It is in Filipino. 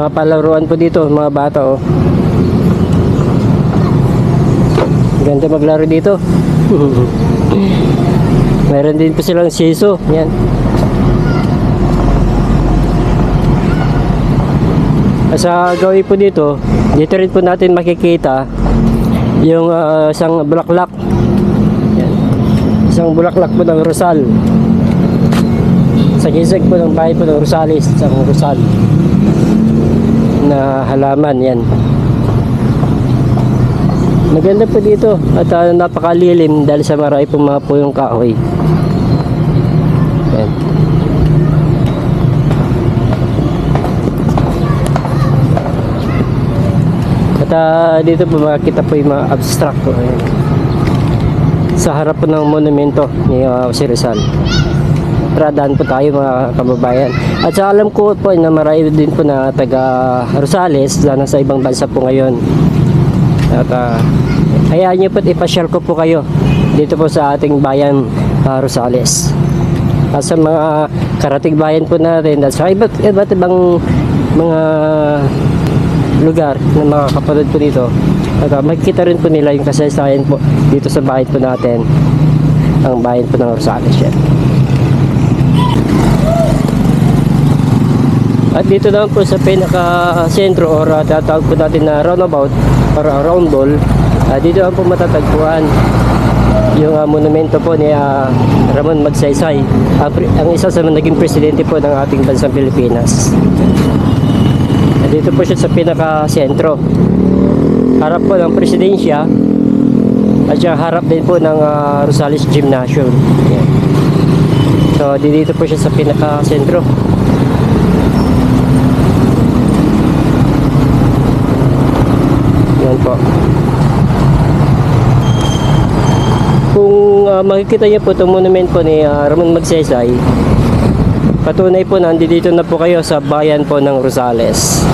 Mga palaruan po dito, mga bata oh. Ganda maglaro dito. Meron din po silang siso. Yan. Sa gawin po dito, dito rin po natin makikita yung ah, isang bulaklak. Yan. Isang bulaklak po ng Rosal. Sa gisag po ng bahay po ng Rosales, isang Rosal na halaman yan. Maganda po dito at ah, napakalilim dahil sa marami pong mga puyong kahoy. Yan. At ah, dito po makikita po yung mga abstract po. Sa harap po ng monumento ni uh, Jose Rizal. Tradaan po tayo mga kababayan. At sa alam ko po na marami din po na taga Rosales na nasa ibang bansa po ngayon. At uh, hayaan niyo po at ipasyal ko po kayo dito po sa ating bayan ah, Rosales. At sa mga karating bayan po natin at sa iba't, iba't ibang mga lugar na mga kapatid po dito. At uh, makikita rin po nila yung kasaysayan po dito sa bayan po natin. Ang bayan po ng Rosales yan. At dito naman po sa pinaka-sentro or uh, tatawag po natin na roundabout or uh, round ball, uh, dito naman po matatagpuan yung uh, monumento po ni uh, Ramon Magsaysay, uh, ang isa sa naging presidente po ng ating bansang Pilipinas. At dito po siya sa pinaka-sentro. Harap po ng presidensya at siya harap din po ng uh, Rosales Gymnasium. Yan. So, di- dito po siya sa pinaka-sentro. Yan po. Kung ah, makikita niyo po itong monument po ni ah, Ramon Magsaysay, patunay po na dito na po kayo sa bayan po ng Rosales.